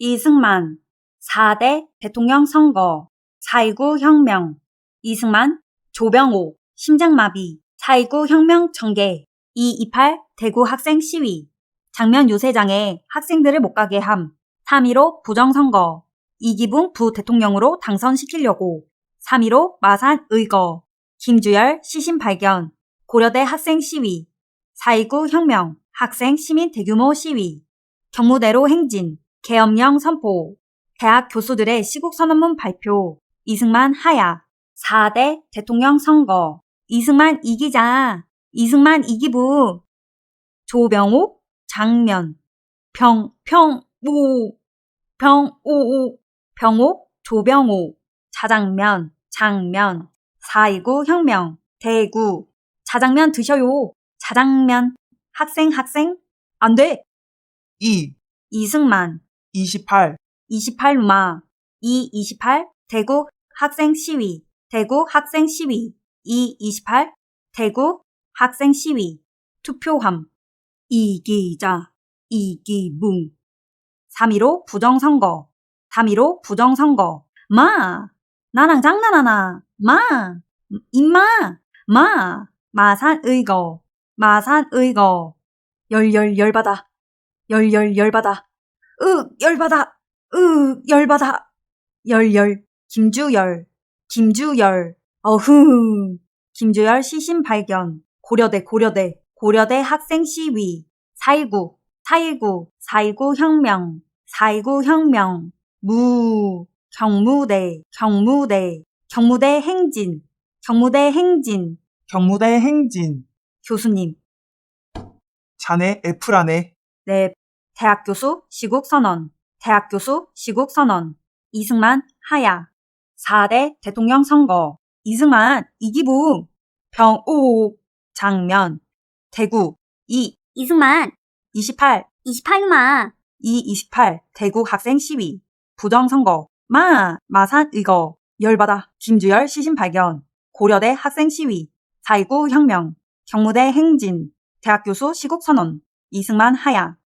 이승만 4대 대통령 선거 4.19 혁명 이승만 조병호 심장마비 4.19 혁명 전개 228 대구 학생 시위. 장면 요새장에 학생들을 못 가게 함. 3.15 부정선거. 이기붕 부대통령으로 당선시키려고. 3.15 마산 의거. 김주열 시신 발견. 고려대 학생 시위. 4.19 혁명 학생 시민 대규모 시위. 경무대로 행진 계엄령 선포. 대학 교수들의 시국 선언문 발표. 이승만 하야. 4대 대통령 선거. 이승만 이기자. 이승만 이기부. 조병옥 장면. 평 평오. 병오 오. 병옥 조병옥 자장면 장면. 4.19 혁명. 대구. 자장면 드셔요. 자장면. 학생 학생. 안돼. 2, 이승만 28, 28루마. 228 대구 학생 시위. 대구 학생 시위. 228 대구 학생 시위. 투표함. 이기자. 이기붕. 3.15 부정선거. 3.15 부정선거. 마. 나랑 장난하나? 마. 임마. 마. 마산 의거. 마산 의거. 열열 열받아. 열열 열받아 으 열받아. 으 열받아. 열열 김주열 김주열 어흥. 김주열 시신 발견. 고려대 고려대 고려대 학생 시위. 4.19 4.19 4.19 혁명. 4.19 혁명. 무 경무대 경무대. 경무대 행진. 경무대 행진. 경무대 행진, 교수님. 자네 F라네, 네 대학 교수 시국 선언 대학 교수 시국 선언. 이승만 하야. 4대 대통령 선거. 이승만 이기부. 병오 장면. 대구 2 이승만, 28 28마, 228 대구 학생 시위. 부정선거. 마 마산 의거 열받아. 김주열 시신 발견. 고려대 학생 시위. 4.19 혁명. 경무대 행진. 대학 교수 시국 선언. 이승만 하야